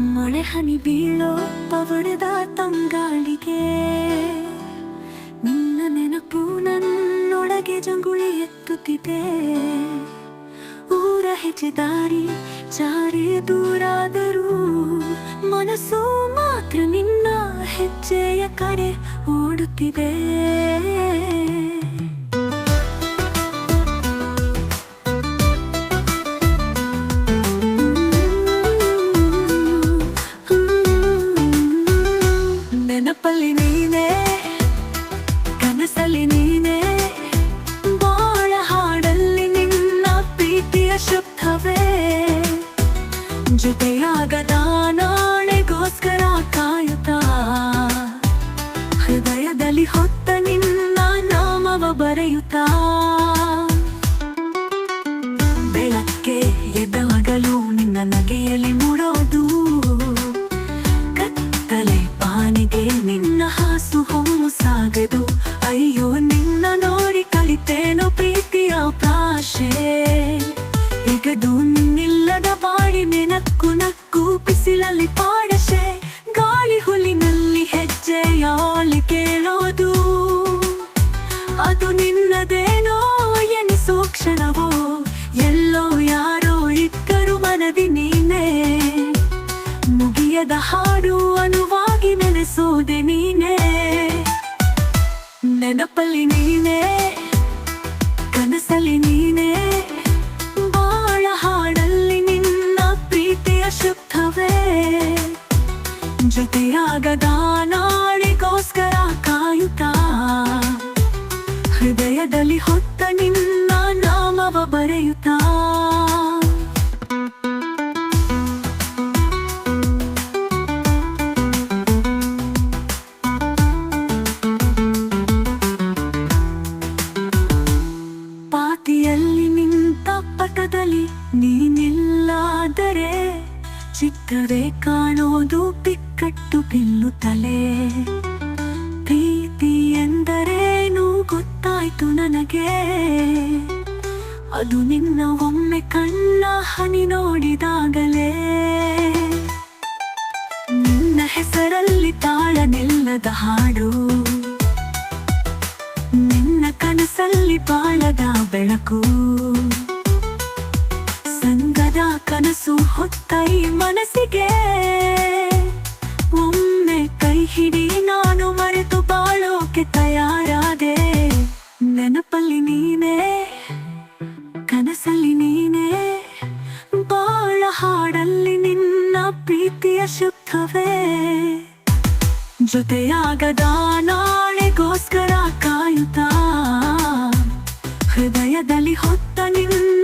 ಮೊಳೆ ಹನಿ ಬೀಳೋ ಪವಡದ ತಂಗಾಳಿಗೆ. ನಿನ್ನ ನೆನಪು ನನ್ನೊಳಗೆ ಜಂಗುಳಿ ಎತ್ತುತ್ತಿದೆ. ಊರ ಹೆಜ್ಜೆ ದಾರಿ ಜಾರಿ ದೂರಾದರೂ ಮನಸ್ಸು ಮಾತ್ರ ನಿನ್ನ ಹೆಜ್ಜೆಯ ಕಡೆ ಓಡುತ್ತಿದೆ. ಜೊತೆಯಾಗದ ನಾಳೆಗೋಸ್ಕರ ಕಾಯುತ್ತಾ. ಹೃದಯದಲ್ಲಿ ಹೊತ್ತ ನಿನ್ನ ನಾಮವ ಬರೆಯುತ್ತಾ. ಬೆಳಗ್ಗೆ ಎದ್ದವಾಗಲು ನಿನ್ನ ನಗೆಯಲ್ಲಿ ಮೂಡೋದು. ಕತ್ತಲೆ ಪಾನಿಗೆ ನಿನ್ನ ಹಾಸು ಹೊಮ್ಮು ಸಾಗದು. ಅಯ್ಯೋ, ನಿನ್ನ ನೋಡಿ ಕಲಿತೇನೋ ಪ್ರೀತಿಯ ಭಾಷೆ ಮುಗಿಯದ ಹಾಡು ಅನುವಾಗಿ ನೆನೆಸೋದೆ ನೀನೇ. ನೆನಪಲ್ಲಿ ನೀನೇ, ಕನಸಲ್ಲಿ ನೀನೇ. ಬಾಳ ಹಾಡಲ್ಲಿ ನಿನ್ನ ಪ್ರೀತಿಯ ಶುದ್ಧವೇ ಜೊತೆಯಾಗದ ನಾಳಿಗೋಸ್ಕರ ಕಾಯುತ್ತಾ. ಹೃದಯದಲ್ಲಿ ಪಟದಲ್ಲಿ ನೀನಿಲ್ಲಾದರೆ ಚಿಕ್ಕವೇ ಕಾಣೋದು ಬಿಕ್ಕಟ್ಟು ಬಿಲ್ಲು ತಲೆ. ಪ್ರೀತಿ ಎಂದರೇನು ಗೊತ್ತಾಯ್ತು ನನಗೆ? ಅದು ನಿನ್ನ ಒಮ್ಮೆ ಕಣ್ಣ ಹನಿ ನೋಡಿದಾಗಲೇ. ನಿನ್ನ ಹೆಸರಲ್ಲಿ ತಾಳ ನಿಲ್ಲದ ಹಾಡು. ನಿನ್ನ ಕನಸಲ್ಲಿ ಬಾಳದ ಬೆಳಕು. ಕನಸು ಹೊತ್ತೈ ಮನಸ್ಸಿಗೆ. ಒಮ್ಮೆ ಕೈ ಹಿಡಿ ನಾನು ಮರೆತು ಬಾಳೋಕೆ ತಯಾರಾದೆ. ನೆನಪಲ್ಲಿ ನೀನೇ, ಕನಸಲ್ಲಿ ನೀನೇ. ಬಾಳ ಹಾಡಲ್ಲಿ ನಿನ್ನ ಪ್ರೀತಿಯ ಶುದ್ಧವೇ. ಜೊತೆಯಾಗದ ನಾಳೆಗೋಸ್ಕರ ಕಾಯುತ್ತ. ಹೃದಯದಲ್ಲಿ ಹೊತ್ತ ನಿನ್ನ